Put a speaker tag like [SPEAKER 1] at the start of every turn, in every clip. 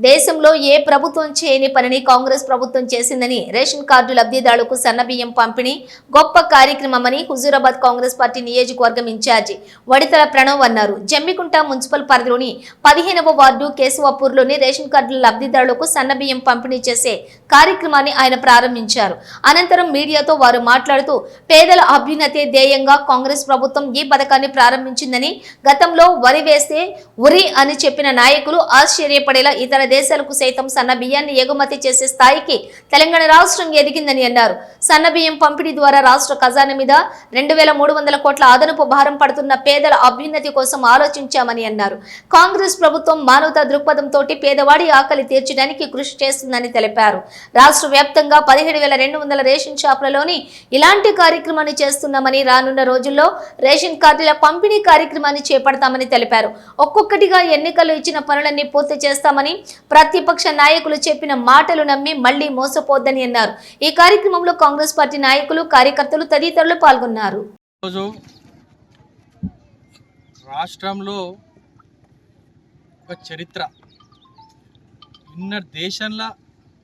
[SPEAKER 1] దేశంలో ఏ ప్రభుత్వం చేయని పనిని కాంగ్రెస్ ప్రభుత్వం చేసిందని రేషన్ కార్డు లబ్ధిదారులకు సన్నబియ్యం పంపిణీ గొప్ప కార్యక్రమమని హుజూరాబాద్ కాంగ్రెస్ పార్టీ నియోజకవర్గం ఇన్ఛార్జి వడితల ప్రణవ్ అన్నారు. జమ్మికుంట మున్సిపల్ పరిధిలోని పదిహేనవ వార్డు కేశవాపూర్లోని రేషన్ కార్డుల లబ్ధిదారులకు సన్నబియ్యం పంపిణీ చేసే కార్యక్రమాన్ని ఆయన ప్రారంభించారు. అనంతరం మీడియాతో వారు మాట్లాడుతూ పేదల అభ్యున్నతే ధ్యేయంగా కాంగ్రెస్ ప్రభుత్వం ఈ పథకాన్ని ప్రారంభించిందని గతంలో వరి వేస్తే ఉరి అని చెప్పిన నాయకులు ఆశ్చర్యపడేలా ఇతర దేశాలకు సైతం సన్న బియ్యాన్ని ఎగుమతి చేసే స్థాయికి తెలంగాణ రాష్ట్రం ఎదిగిందని అన్నారు. సన్న బియ్యం పంపిణీ ద్వారా రాష్ట్ర ఖజానా మీద రెండు వేల మూడు వందల కోట్ల అదనపు భారం పడుతున్న పేదల అభ్యున్నతి కోసం ఆలోచించామని అన్నారు. కాంగ్రెస్ ప్రభుత్వం మానవతా దృక్పథంతో పేదవాడి ఆకలి తీర్చడానికి కృషి చేస్తుందని తెలిపారు. రాష్ట్ర వ్యాప్తంగా పదిహేడు వేల రెండు వందల రేషన్ షాపులలోని ఇలాంటి కార్యక్రమాన్ని చేస్తున్నామని రానున్న రోజుల్లో రేషన్ కార్డుల పంపిణీ కార్యక్రమాన్ని చేపడతామని తెలిపారు. ఒక్కొక్కటిగా ఎన్నికలు ఇచ్చిన పనులన్నీ పూర్తి చేస్తామని ప్రతిపక్ష నాయకులు చెప్పిన మాటలు నమ్మి మళ్ళీ మోసపోద్దని అన్నారు. ఈ కార్యక్రమంలో కాంగ్రెస్ పార్టీ నాయకులు కార్యకర్తలు తదితరులు పాల్గొన్నారు.
[SPEAKER 2] రాష్ట్రంలో ఒక చరిత్ర. ఇన్న దేశంలో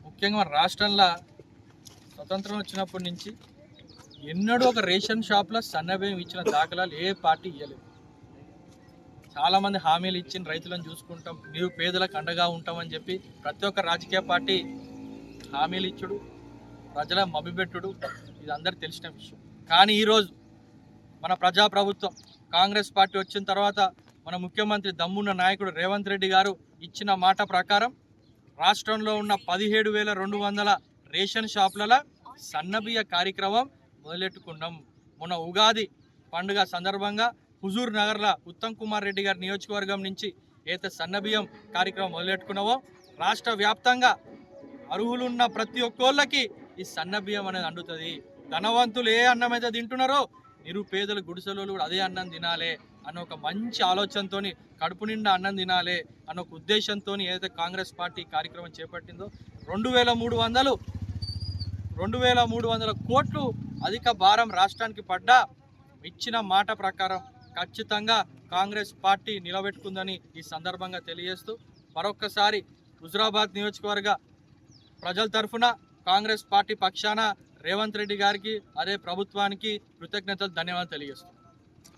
[SPEAKER 2] ముఖ్యంగా మన రాష్ట్రంలో స్వతంత్రం వచ్చినప్పటి నుంచి ఎన్నడూ ఒక రేషన్ షాప్లో సన్నబియ్యం ఇచ్చిన దాఖలాలు ఏ పార్టీ ఇవ్వలేదు చాలామంది హామీలు ఇచ్చిన రైతులను చూసుకుంటాం. మీరు పేదలకు అండగా ఉంటామని చెప్పి ప్రతి ఒక్క రాజకీయ పార్టీ హామీలు ఇచ్చుడు ప్రజల మభ్యపెట్టుడు. ఇది అందరు తెలిసిన విషయం. కానీ ఈరోజు మన ప్రజాప్రభుత్వం కాంగ్రెస్ పార్టీ వచ్చిన తర్వాత మన ముఖ్యమంత్రి దమ్మున్న నాయకుడు రేవంత్ రెడ్డి గారు ఇచ్చిన మాట ప్రకారం రాష్ట్రంలో ఉన్న పదిహేడు వేల రెండు వందల రేషన్ షాపులలో సన్నబియ్య కార్యక్రమం మొదలెట్టుకున్నాం. మొన్న ఉగాది పండుగ సందర్భంగా హుజూర్ నగర్ల ఉత్తమ్ కుమార్ రెడ్డి గారి నియోజకవర్గం నుంచి ఏదైతే సన్నబియ్యం కార్యక్రమం మొదలెట్టుకున్నావో రాష్ట్ర వ్యాప్తంగా అర్హులున్న ప్రతి ఒక్కళ్ళకి ఈ సన్నబియ్యం అనేది అందుతుంది ధనవంతులు ఏ అన్నం అయితే తింటున్నారో నిరుపేదలు గుడిసెలు కూడా అదే అన్నం తినాలి అన్న ఒక మంచి ఆలోచనతో కడుపు నిండా అన్నం తినాలి అన్న ఒక ఉద్దేశంతో ఏదైతే కాంగ్రెస్ పార్టీ కార్యక్రమం చేపట్టిందో రెండు వేల మూడు వందలు రెండు వేల మూడు వందల కోట్లు అధిక భారం రాష్ట్రానికి పడ్డా ఇచ్చిన మాట ప్రకారం ఖచ్చితంగా కాంగ్రెస్ పార్టీ నిలబెట్టుకుందని ఈ సందర్భంగా తెలియజేస్తూ మరొక్కసారి హుజురాబాద్ నియోజకవర్గ ప్రజల తరఫున కాంగ్రెస్ పార్టీ పక్షాన రేవంత్ రెడ్డి గారికి అదే ప్రభుత్వానికి కృతజ్ఞతలు ధన్యవాదాలు తెలియజేస్తున్నాం